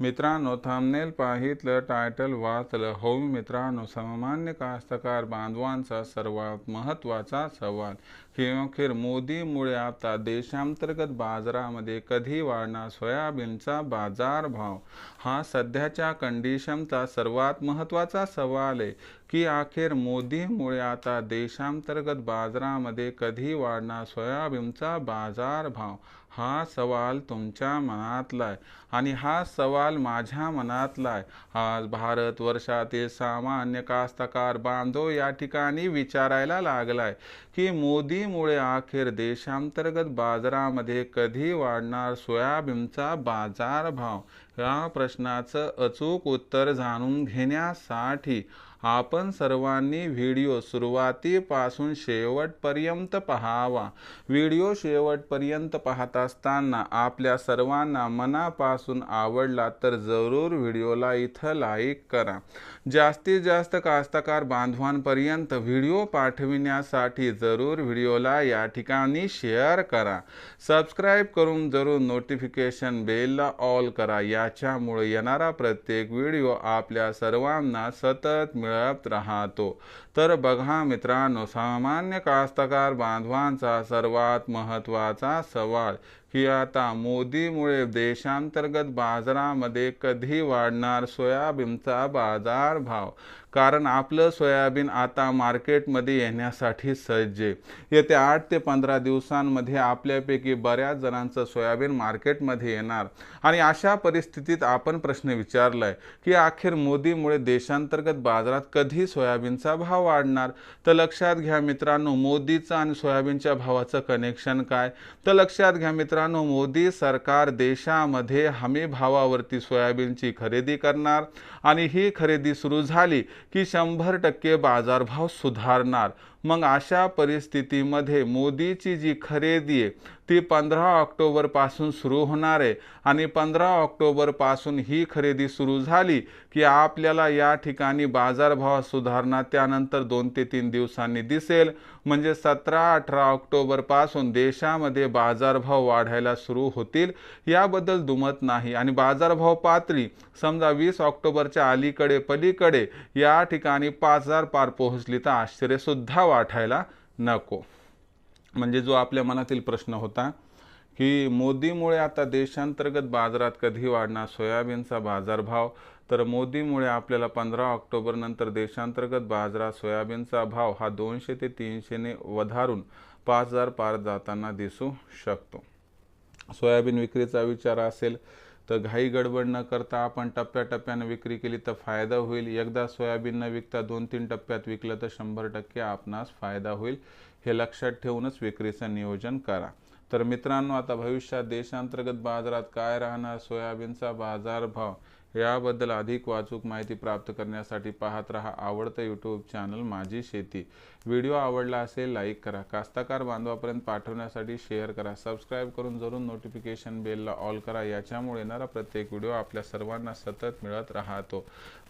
मित्रांनो thumbnail पाहितलं title वाचलं. हो मित्रांनो सामान्य कास्तकार बांधवांचा सर्वात महत्त्वाचा सवाल. की मोदीमुळे आता देशांतर्गत बाजारामध्ये कधी वाढणार सोयाबीनचा बाजारभाव? हा सध्याच्या कंडिशनचा सर्वात महत्त्वाचा सवाल आहे. की अखेर मोदीमुळे आता देशांतर्गत बाजारामध्ये कधी वाढणार सोयाबीनचा बाजारभाव? हा सवाल तुमच्या मनातला आहे आणि हा सवाल माझ्या मनातला आहे आज भारत वर्षातील सामान्य कास्तकार बांधव या ठिकाणी विचारायला लागलाय की मोदीमुळे अखेर देशांतर्गत बाजारामध्ये कधी वाढणार सोयाबीनचा बाजारभाव? या प्रश्नाचं अचूक उत्तर जाणून घेण्यासाठी आपण सर्वांनी व्हिडिओ सुरुवातीपासून शेवटपर्यंत पहावा. व्हिडिओ शेवटपर्यंत पाहत असताना आपल्या सर्वांना मनापासून आवडला तर जरूर व्हिडिओला इथं लाईक करा. जास्तीत जास्त कास्तकार बांधवांपर्यंत व्हिडिओ पाठविण्यासाठी जरूर व्हिडिओला या ठिकाणी शेअर करा. सबस्क्राईब करून जरूर नोटिफिकेशन बेलला ऑल करा. याच्यामुळे येणारा प्रत्येक व्हिडिओ आपल्या सर्वांना सतत मिळत राहतो। तर बघा मित्रांनो सामान्य कास्तकार बांधवांचा सर्वात महत्त्वाचा सवाल की आता मोदीमुळे देशांतर्गत बाजारामध्ये कधी वाढणार सोयाबीनचा बाजारभाव कारण आपलं सोयाबीन आता मार्केटमध्ये येण्यासाठी सज्ज. आहे येत्या आठ ते पंधरा दिवसांमध्ये आपल्यापैकी बऱ्याच जणांचं सोयाबीन मार्केटमध्ये येणार. आणि अशा परिस्थितीत आपण प्रश्न विचारलाय की अखेर मोदीमुळे देशांतर्गत बाजारात कधी सोयाबीनचा भाव वाढणार? तर लक्षात घ्या मित्रांनो मोदीचं आणि सोयाबीनच्या भावाचं कनेक्शन काय? तर लक्षात घ्या मित्रांनो मोदी सरकार देशामध्ये हमी भावावरती सोयाबीनची खरेदी करणार आणि ही खरेदी सुरू झाली की शंभर टक्के बाजारभाव सुधारणार. मग अशा परिस्थितीमध्ये मोदीची जी खरेदी आहे ती पंधरा ऑक्टोबरपासून सुरू होणार आहे. आणि पंधरा ऑक्टोबरपासून ही खरेदी सुरू झाली की आपल्याला या ठिकाणी बाजारभाव सुधारणा त्यानंतर दोन ते तीन दिवसांनी दिसेल. म्हणजे सतरा अठरा ऑक्टोबरपासून देशामध्ये बाजारभाव वाढायला सुरू होतील. याबद्दल दुमत नाही. आणि बाजारभाव पातळी समजा वीस ऑक्टोबरच्या अलीकडे पलीकडे या ठिकाणी पाच हजार पार पोहोचली तर आश्चर्यसुद्धा वाटायला नको. म्हणजे जो आपल्या मनातील प्रश्न होता की मोदीमुळे आता देशांतर्गत बाजारात कधी वाढणार? सोयाबीनचा बाजारभाव. तर मोदीमुळे आपल्याला पंधरा ऑक्टोबर नंतर देशांतर्गत बाजारात सोयाबीनचा भाव हा दोनशे ते तीनशेने वधारून पाच हजार पार जाताना दिसू शकतो. सोयाबीन विक्रीचा विचार असेल तर घाई गडबड न करता आपण टप्प्याटप्प्यानं विक्री केली तर फायदा होईल. एकदा सोयाबीन न विकता दोन तीन टप्प्यात विकलं तर शंभर टक्के आपणास फायदा होईल. हे लक्षात ठेवूनच विक्रीचं नियोजन करा. तर मित्रांनो आता भविष्यात देशांतर्गत बाजारात काय राहणार? सोयाबीनचा बाजारभाव याबद्दल अधिक वाचूक माहिती प्राप्त करण्यासाठी पाहत रहा आवडतं यूट्यूब चॅनल माझी शेती. व्हिडिओ आवडला असेल लाईक करा. कास्ताकार बांधवापर्यंत पाठवण्यासाठी शेअर करा. सबस्क्राईब करून जरूर नोटिफिकेशन बेलला ऑल करा. याच्यामुळे येणारा प्रत्येक व्हिडिओ आपल्या सर्वांना सतत मिळत राहतो.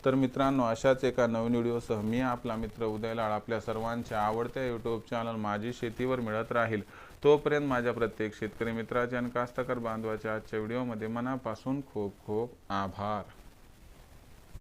तर मित्रांनो अशाच एका नवीन व्हिडिओसह मी आपला मित्र उदयलाल आपल्या सर्वांच्या आवडत्या यूट्यूब चॅनल माझी शेतीवर मिळत राहील. तोपर्यंत माझ्या प्रत्येक शेतकरी मित्राच्या आणि कास्तकार बांधवाच्या आजच्या व्हिडिओमध्ये मनापासून खूप खूप आभार.